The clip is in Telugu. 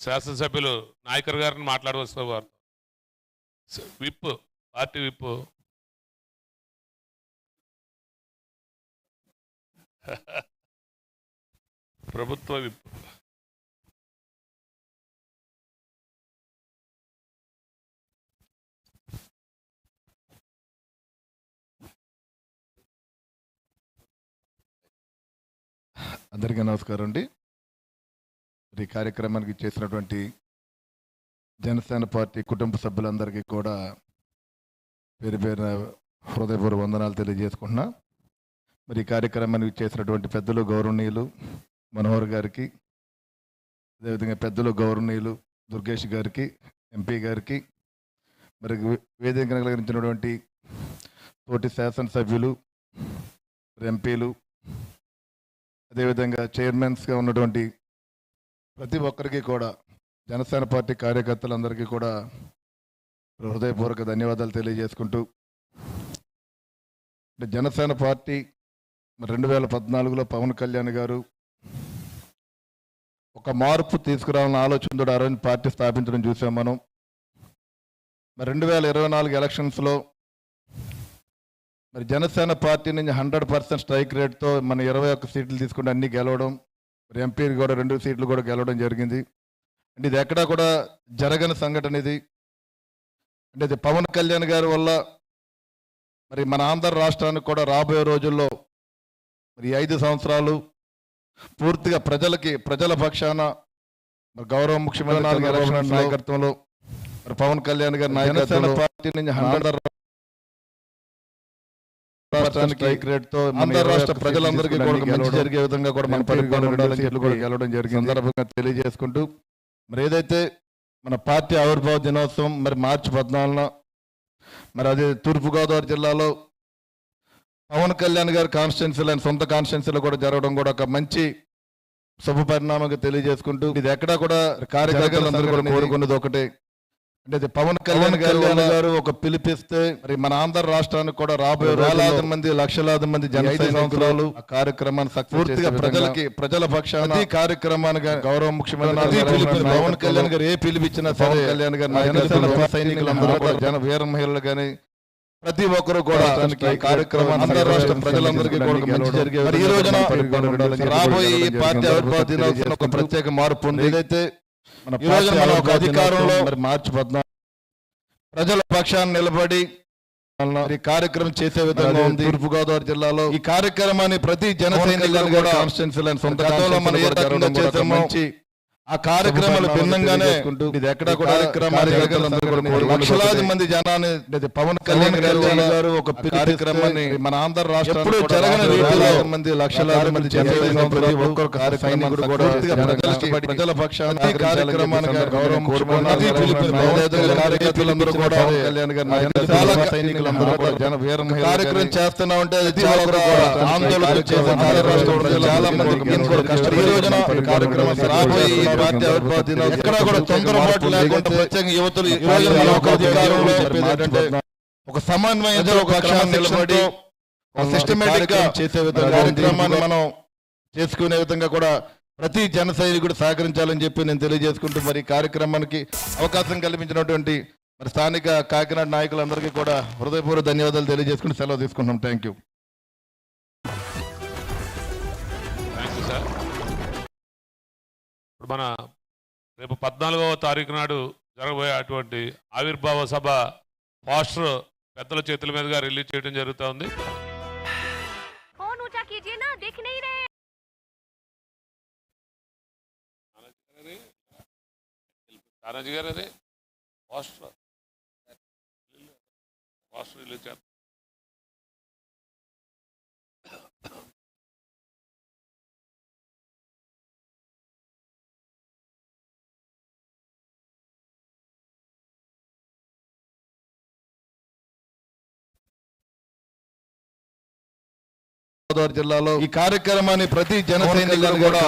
శాసనసభ్యులు నాయకర్ గారిని మాట్లాడవలసిన వారు. Whip party whip. ప్రభుత్వ విప్. అందరికీ నమస్కారం అండి. ఈ కార్యక్రమానికి చేసినటువంటి జనసేన పార్టీ కుటుంబ సభ్యులందరికీ కూడా పేరు పేరున హృదయపూర్వ వందనాలు తెలియజేసుకుంటున్నా. మరి ఈ కార్యక్రమానికి చేసినటువంటి పెద్దలు గౌరవనీయులు మనోహర్ గారికి అదేవిధంగా పెద్దలు గౌరవనీయులు దుర్గేష్ గారికి ఎంపీ గారికి మరి వేదిక కలిగించినటువంటి తోటి శాసనసభ్యులు ఎంపీలు అదేవిధంగా చైర్మన్స్గా ఉన్నటువంటి ప్రతి ఒక్కరికి కూడా జనసేన పార్టీ కార్యకర్తలందరికీ కూడా హృదయపూర్వక ధన్యవాదాలు తెలియజేసుకుంటూ అంటే జనసేన పార్టీ రెండు వేల పద్నాలుగులో పవన్ కళ్యాణ్ గారు ఒక మార్పు తీసుకురావాలన్న ఆలోచనతో ఆ రోజు పార్టీ స్థాపించడం చూసాం మనం. మరి రెండు వేల ఇరవై నాలుగు ఎలక్షన్స్లో మరి జనసేన పార్టీ నుంచి హండ్రెడ్ పర్సెంట్ స్ట్రైక్ రేట్తో మన ఇరవై ఒక్క సీట్లు తీసుకుంటే అన్ని గెలవడం మరి ఎంపీ కూడా రెండు సీట్లు కూడా గెలవడం జరిగింది. అంటే ఇది ఎక్కడా కూడా జరగని సంఘటన ఇది. అంటే ఇది పవన్ కళ్యాణ్ గారి వల్ల మరి మన ఆంధ్ర రాష్ట్రానికి కూడా రాబోయే రోజుల్లో మరి ఐదు సంవత్సరాలు పూర్తిగా ప్రజలకి ప్రజల పక్షాన మరి గౌరవ ముఖ్యమంత్రి నాయకత్వంలో మరి పవన్ కళ్యాణ్ గారి నాయకత్వంలో పార్టీ నుంచి హండ్రెడ్ ప్రజలందరికీ కూడా జరిగే విధంగా కూడా మన గెలవడం జరిగింది. సందర్భంగా తెలియజేసుకుంటూ మరి ఏదైతే మన పార్టీ ఆవిర్భావ దినోత్సవం మరి మార్చి పద్నాలుగున మరి అది తూర్పుగోదావరి జిల్లాలో పవన్ కళ్యాణ్ గారి కాన్స్టిట్యున్సీలో ఆయన సొంత కాన్స్టిట్యున్సీలో కూడా జరగడం కూడా ఒక మంచి శుభ పరిణామంగా తెలియజేసుకుంటూ ఇది ఎక్కడా కూడా కార్యకర్తలందరూ కూడా కోరుకున్నది ఒకటే. అంటే పవన్ కళ్యాణ్ గారు గారు ఒక పిలిపిస్తే మరి మన ఆంధ్ర రాష్ట్రానికి కూడా రాబోయే వేలాది మంది లక్షలాది మంది జన సంవత్సరాలు కార్యక్రమాన్ని పూర్తిగా ప్రజలకి ప్రజల పక్షాన గా- గౌరవ ముఖ్యమంత్రి పవన్ కళ్యాణ్ గారు ఏ పిలిపించినా సరే కళ్యాణ్ గారు సైనికులందరూ కూడా జన వీర మహిళలు కానీ ప్రతి ఒక్కరు కూడా ఈ కార్యక్రమాన్ని ఆంధ్ర రాష్ట్ర ప్రజలందరికీ కూడా జరిగే ఈ రోజున రాబోయే పార్టీ ఆవిర్భావ దినోత్సవం ఒక ప్రత్యేక మార్పు ఉంది. ఏదైతే ఈ రోజున మనం ఒక అధికారంలో మరి మార్చి పద్నాలుగు ప్రజల పక్షాన్ని నిలబడి ఈ కార్యక్రమం చేసే విధంగా ఉంది. తూర్పు గోదావరి జిల్లాలో ఈ కార్యక్రమాన్ని ప్రతి జన సైనికులను కూడా కాన్స్టిట్యున్సీలను సొంత గతంలో మనం ఏ రకంగా చేసామో ఆ కార్యక్రమాలు భిన్నంగానే ఇది ఎక్కడ కూడా కార్యక్రమాలు. లక్షలాది మంది జనాన్ని పవన్ కళ్యాణ్ గారు గారు ఒక కార్యక్రమాన్ని మన ఆంధ్ర రాష్ట్రం ఎప్పుడు జరగని రీతిలో మంది లక్షలాది మంది ప్రతి ఒక్కరు కూడా ప్రజల గౌరవం కార్యకర్తలందరూ కూడా పవన్ కళ్యాణ్ గారి చాలా సైనికులందరూ కూడా జన వీర కార్యక్రమం చేస్తున్నా ఉంటే అది చాలా కూడా ఆందోళన చేసే కార్యక్రమం చాలా మంది ఈ రోజున కార్యక్రమం రాబోయే పార్టీ దినోత్సవం ఎక్కడా కూడా తొందరపాటు లేకుండా ప్రత్యేక యువతులు ఈ రోజున మన ఒక సమన్వయంతో నిలబడి సిస్టమేటిక్గా చేసే విధంగా కార్యక్రమాన్ని మనం చేసుకునే విధంగా కూడా ప్రతి జన సైనికుడు సహకరించాలని చెప్పి నేను తెలియజేసుకుంటూ మరి కార్యక్రమానికి అవకాశం కల్పించినటువంటి మరి స్థానిక కాకినాడ నాయకులందరికీ కూడా హృదయపూర్వక ధన్యవాదాలు తెలియజేసుకుంటూ సెలవు తీసుకుంటున్నాం. థ్యాంక్ యూ ఇప్పుడు మన రేపు పద్నాలుగవ తారీఖు నాడు జరగబోయే అటువంటి ఆవిర్భావ సభ పోస్టర్ పెద్దల చేతుల మీదుగా రిలీజ్ చేయడం జరుగుతూ ఉంది గారు పోస్టర్ పోస్టర్ రిలీజ్ చేస్తాం గోదావరి జిల్లాలో ఈ కార్యక్రమాన్ని ప్రతి జన సైనికులు కూడా